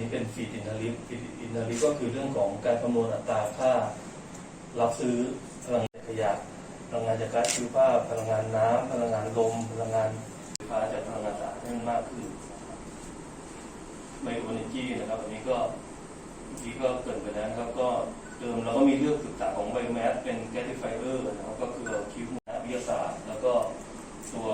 นี้เป็นฟีดอินทริฟฟีดอินทริฟก็คือเรื่องของการคำนวณอัตราค่า รับซื้อพลังงานขยะพลังงานจากก๊าซชีวภาพพลังงานน้ำพลังงานลม พลังงานไฟฟ้าจากพลังงานสะอาดให้มันมากขึ้นไบโอเนจีนะครับอันนี้ก็เมื่อกี้ก็เกิดไปแล้วนะครับ ก็เดิมเราก็มีเรื่องศึกษาของไบโอแมสเป็นแกติไฟเออร์นะครับก็คือเราคิดนักวิทยาศาสตร์ แล้วก็ตัว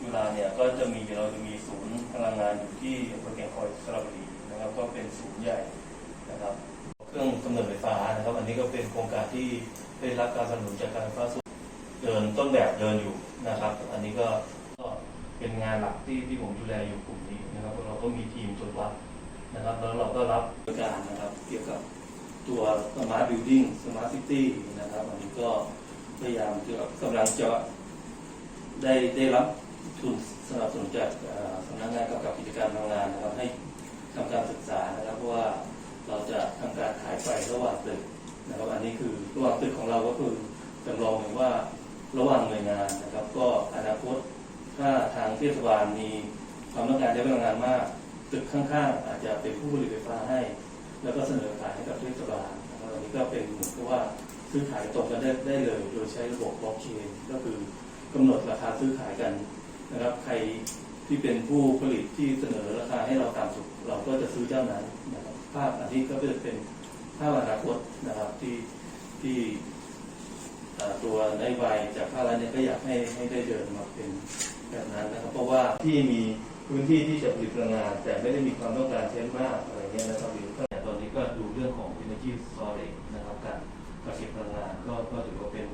จุฬาเนี่ยก็จะมีเราจะมีศูนย์พลังงานอยู่ที่อำเภอแก่งคอยสระบุรี นะครับก็เป็นศูนย์ใหญ่นะครับ เครื่องกำเนิดไฟฟ้านะครับ อันนี้ก็เป็นโครงการที่ได้รับการสนับสนุนจากการไฟฟ้าส่วนเดินต้นแบบเดินอยู่นะครับ อันนี้ก็ก็เป็นงานหลักที่ที่ผมดูแลอยู่กลุ่มนี้นะครับเราก็มีทีมตรวจวัดนะครับ แล้วเราก็รับบริการนะครับ เกี่ยวกับตัว smart building smart city นะครับอันนี้ก็พยายามจะกำลังจะได้ได้รับทุนสนับสนุนจากสำนักงานกำกับกิจการพลังงานนะครับให้ นะครับอันนี้คือระหว่างตึกของเราก็คือจำลองเห็นว่าระหว่างหน่วยงานนะครับ ก็อนาคตถ้าทางเทศบาลมีความต้องการใช้พลังงานมาก ตึกข้างๆ อาจจะเป็นผู้ผลิตไฟฟ้าให้ แล้วก็เสนอขายให้กับเทศบาลนะครับอันนี้ก็เป็นเหมือนกับว่าซื้อขายตรงกันได้ได้เลย โดยใช้ระบบบล็อกเชนก็คือกำหนดราคาซื้อขายกันนะครับใครที่เป็นผู้ผลิตที่เสนอราคาให้เราตามสุด เราก็จะซื้อเจ้านั้นนะครับภาพอันนี้ก็จะเป็น ภาพอนาคตนะครับที่ที่ตัวนโยบายจากภาครัฐเนี่ยก็อยากให้ให้ได้เดินมาเป็นแบบนั้นนะครับ เพราะว่าที่มีพื้นที่ที่จะผลิตพลังงาน แต่ไม่ได้มีความต้องการใช้มากอะไรเงี้ยนะครับหรือแต่ตอนนี้ก็ดูเรื่องของ energy storage นะครับการกักเก็บพลังงานก็ก็ถือว่าเป็น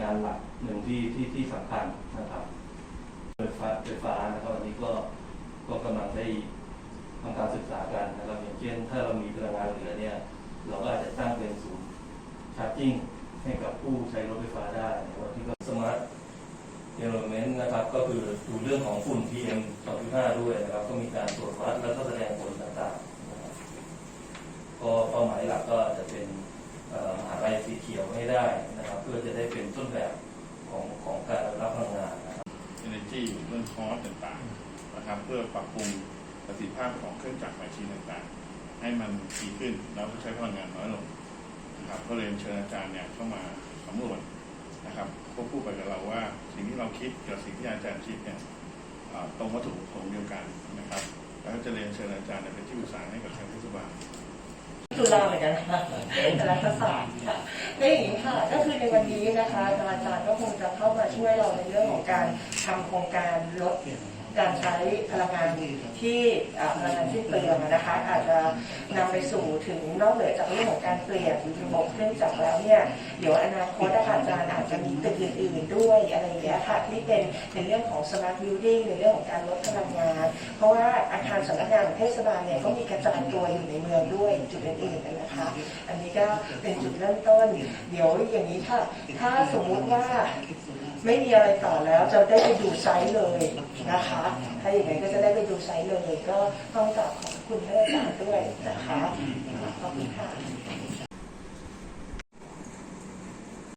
งานหลักหนึ่งที่ที่ที่สำคัญนะครับไฟฟ้าไฟฟ้านะครับอันนี้ก็ก็กำลังได้ทำการศึกษากันนะครับอย่างเช่นถ้าเรามีพลังงานเหลือเนี่ย เราก็อาจจะตั้างเป็นศูนย์ชาร์จิ่งให้กับผู้ใช้รถไฟฟ้าได้นะครับที่ก็สมาร์ทเดเวลเมนต์นะครับ ก็คือดูเรื่องของฝุ่น PM 2.5 ด้วยนะครับ ก็มีการตรวจวัดแล้วก็แสดงผลต่างๆนะครับก็เป้าหมายหลักก็จะเป็นมหาลัยสีเขียวให้ได้นะครับ เพื่อจะได้เป็นต้นแบบของของการรับพลังงานนะครับ energy เรื่องคอสต่างๆนะครับ เพื่อปรับปรุงประสิทธิภาพของเครื่องจักรแมชชีนต่างๆ ให้มันดีขึ้นแล้วก็ใช้พลังงานน้อยลงนะครับก็เลยเชิญอาจารย์เนี่ยเข้ามาสำรวจนะครับควบคู่ไปกับเราว่า สิ่งที่เราคิดกับสิ่งที่อาจารย์คิดเนี่ยตรงวัตถุประสงค์เดียวกันนะครับแล้วจะเรียนเชิญอาจารย์เป็นที่ปรึกษาให้กับทางเทศบาลจุฬาเหมือนกันนะคะเป็นรัฐศาสตร์ค่ะก็อย่างนี้ค่ะ ก็คือในวันนี้นะคะอาจารย์ก็คงจะเข้ามาช่วยเราในเรื่องของการ ทำโครงการลดการใช้พลังงานที่พลังงานที่เปลืองนะคะอาจจะนำไปสู่ถึงนอกเหนือจากเรื่องของการเปลี่ยนระบบเครื่องจักรแล้วเนี่ยเดี๋ยวอนาคตอาจารย์อาจจะมีตึกอื่นๆด้วยอะไรอย่างเงี้ยค่ะที่เป็นในเรื่องของ smart building ในเรื่องของการลดพลังงาน เพราะว่าอาคารสำนักงานของเทศบาลเนี่ยก็มีกระจายตัวอยู่ในเมืองด้วยจุดอื่นๆนะคะ อันนี้ก็เป็นจุดเริ่มต้น เดี๋ยวอย่างนี้ค่ะ ถ้าสมมุติว่า ไม่มีอะไรต่อแล้วจะได้ไปดูไซส์เลยนะคะ ถ้าอย่างไรก็จะได้ไปดูไซส์เลย ก็ต้องกราบขอบคุณท่านอาจารย์ด้วยนะคะขอบคุณค่ะ